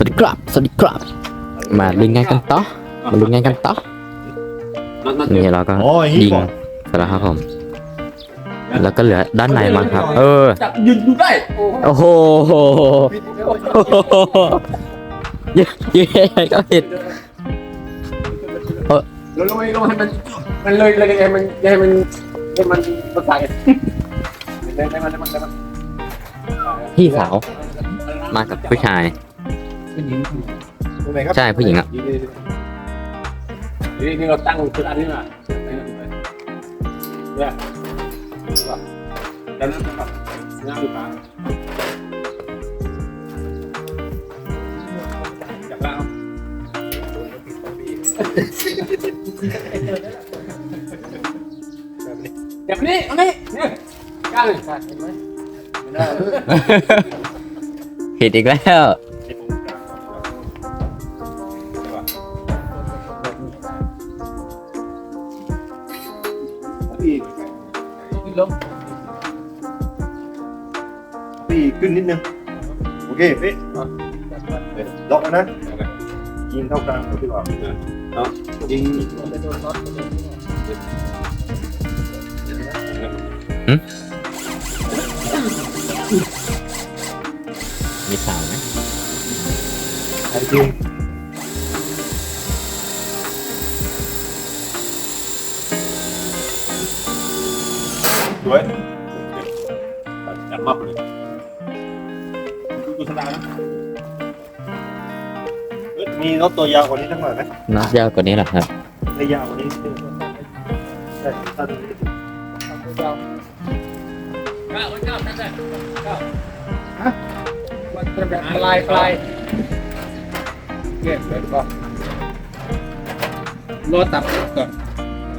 วัสดีครับ สวัสดีครับ มาลุยงานกันต่อ มาลุยงานกันต่อ นี่เราก็โอ้ยยิงเสร็จแล้วครับผม แล้วก็เหลือด้านในมั้งครับ เออจับยืนอยู่ได้ โอ้โหยืนยืนยังไงก็ผิดลงลงลงให้มัน มันเลยเลยให้มันให้มันให้มันภาษาเองให้มันให้มันให้มันพี่สาว มากับผู้ชาย ตรงไหนครับใช่ผู้หญิงอะนี่นี่เราตั้งคืออันนี้มาเนี่ยแล้วนั่นครับงานอยู่ป่าจับแล้วจับนี่อันนี้เนี่ยกล้าเลย เห็นไหมผิดอีกแล้ว ขึ้นลงพี่ขึ้นนิดนึง โอเคพี่ล็อกแล้วนะยิงเข้ากลางดีกว่ายิงมีสาวไหมไอ้จริง สวยจับมับเลยดูสตาร์นะเอ้ยมีรถตัวยาวกว่านี้สักหน่อยไหมนัดยาวกว่านี้เหรอครับไม่ยาวกว่านี้นิดนึงใช่สั้นนิดนึงเก้าเก้าเก้าใช่ใช่เก้าฮะมันจะแบบปลายปลายเก็บไว้ก่อนรอตับก่อน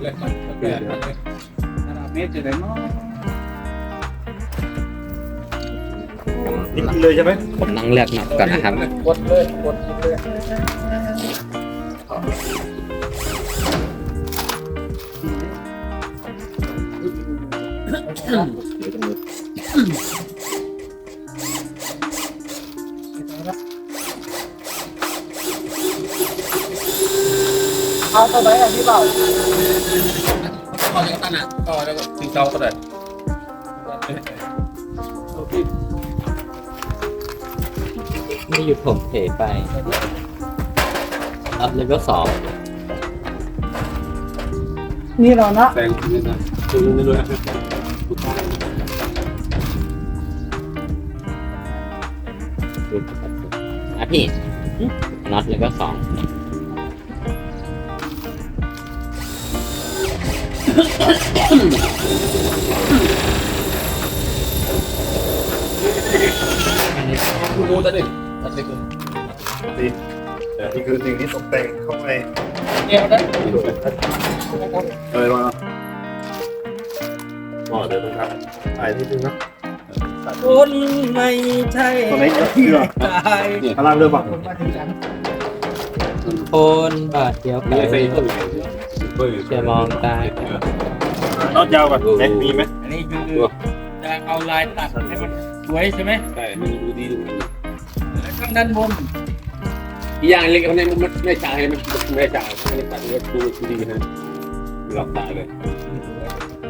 เลยเลย เมตรจะได้มั้งนิดนึงเลยใช่ไหมผมนั่งเลือกหนักก่อนนะครับ กดเลยกดเลยเอาตัวไหนอะพี่เปล่า เอาอย่างตั้งอะก็แล้วก็ถึงเก้าก็ได้ไม่หยุดผมเผไป อัพเลเวลสองนี่เรานะแต่งนี่นะดูนี่ด้วยอะพี่น็อตเลเวลสอง ดูดูตัดดิตัดดิคุณดีแต่นี่คือสิ่งที่ตกแต่งเข้าไปเนี่ยได้เลยมาอ๋อเดี๋ยวต้องครับถ่ายนิดนึงนะคนไม่ใช่ตรงนี้ก็เชื่อตายพลังเรือฝั่งคนบาดเดียวกันี่นใส่ตัวเฮ้ยจะมองตา น็อตยาวก่อนเน็ตมีไหมอันนี้คือจะเอาลายตัดให้มันสวยใช่ไหมใช่มันดูดีดูแล้วข้างด้านบนอีกอย่างเล็กมันมันไม่จ่ายมันไม่จ่ายไม่จ่ายดูดูดีนะหลับตาเลย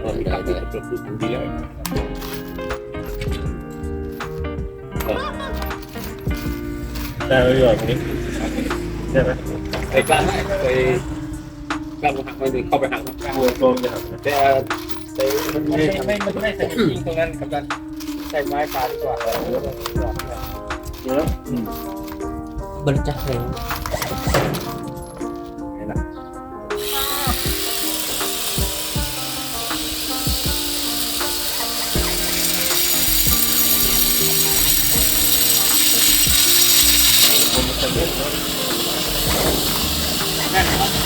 ตอนมีการดูดูดีแล้วได้เลยก่อนตรงนี้ใช่ไหมไอ้กล้าไป กล้าหักมันเข้าไปหักนะตัวตัวมันจะหักนะแต่แต่มันไม่ไม่ไม่ไม่ไม่ใส่ยิงตรงนั้นกับการใส่ไม้ขาดีกว่าเนื้อบริจาคเลยนั่นครับ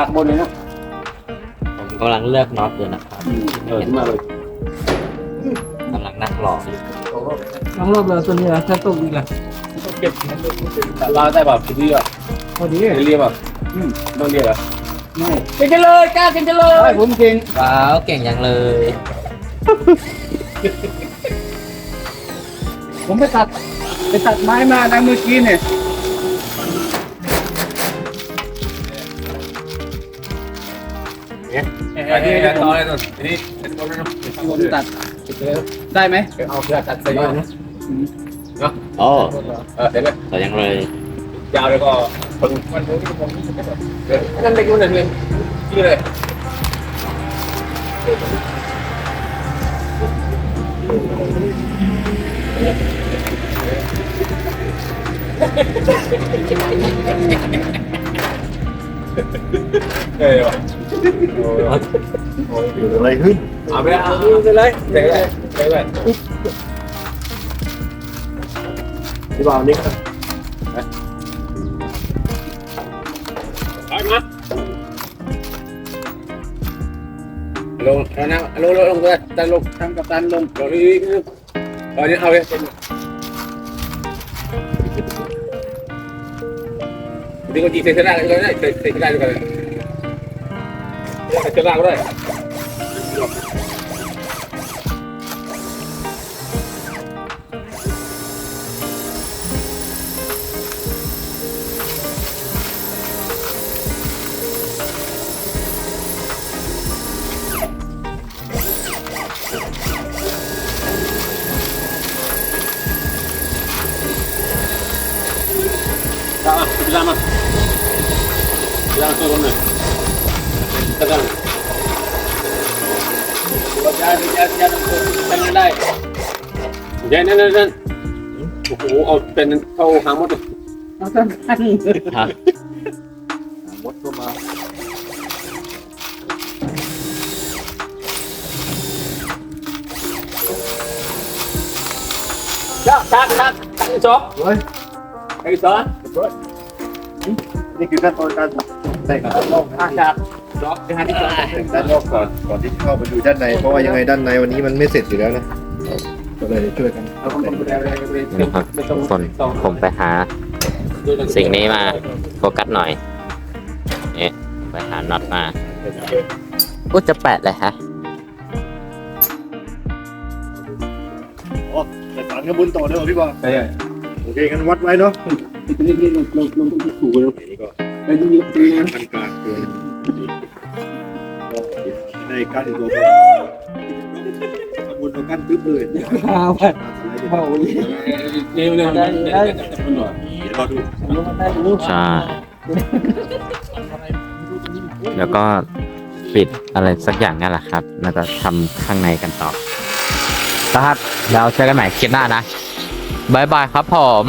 ตักบนเลยเนาะผมกำลังเลือกน็อตอยู่นะครับเออขึ้นมาเลยกำลังนั่งรออยู่น้องรอบเราตัวนี้ละถ้าตกอีกละต้องเก็บเราได้แบบทีอะพอดีเรียบแบบต้องเรียบอะไม่เก่งจังเลยกล้าเก่งจังเลยใช่ผมเก่งว้าวเก่งยังเลย ผมไปตัดไปตัดไม้มาดังเมื่อกี้เนี่ย อันนี้ต่อเลยตัวนี้เป็นตัวนั้นผมตัดได้ไหมเอาเสื้อตัดใส่ยูนะโอ้เออเห็นไหมแต่ยังเลยยาวแล้วก็ปึงมันดูที่ผมนั่นเด็กคนหนึ่งเลยนี่เลยเออเกิดอะไรขึ้นเอาไปเอาไปเลยเดี๋ยวเลยเดี๋ยวเลยพี่บ่าวนี่ครับไปมาลงแล้วนะลงลงลงเลยตันลงทำกับตันลงลงนี่ตอนนี้เอาเลย นี่ก็จีเซนได้เลยนะเซ นได้เลยเซนได้ก็ได้ Ah, lama. Lama tu mana? Tegang. Jangan jangan jangan jangan lai. Jangan jangan jangan. โอ้โหเอาเป็นเท่าหางมดเลยเอาตั นตันฮะมดก็มาจ้าทักทักทักอีกสองเฮ้ยอีกสองนี่คือขั้นตอนการแต่งด้านนอกทักทักสองไปหาที่สองแต่งด้านนอกก่อนก่อนที่เข้าไปดูด้านในเพราะว่ายังไงด้านในวันนี้มันไม่เสร็จอยู่แล้วนะก็เลยช่วยกันเอาคนดูแลเลยนะครับทุกคนผมไปหา สิ่งนี้มาโฟกัสหน่อยเนี่ยไปหาน็อตมาอุ๊ยจะแปะเลยฮะอ๋อแต่สารกระบุนต่อเด้อพี่บ่าวใช่โอเคงั้นวัดไว้เนาะ นี่นี่ลงลงลงต้องถูกเลยนี่ก็ไอ้นี่นี่นะขั้นกลางคือในการตัวกบุนตัวกั้นตึ๊บเลยข้าวผัดเผาเลยนี่เลยได้ได้เราดูใช่แล้วก็ปิดอะไรสักอย่างนั่นแหละครับ แล้วก็ทำข้างในกันต่อครับเราเจอกันใหม่คลิปหน้านะบายบายครับผม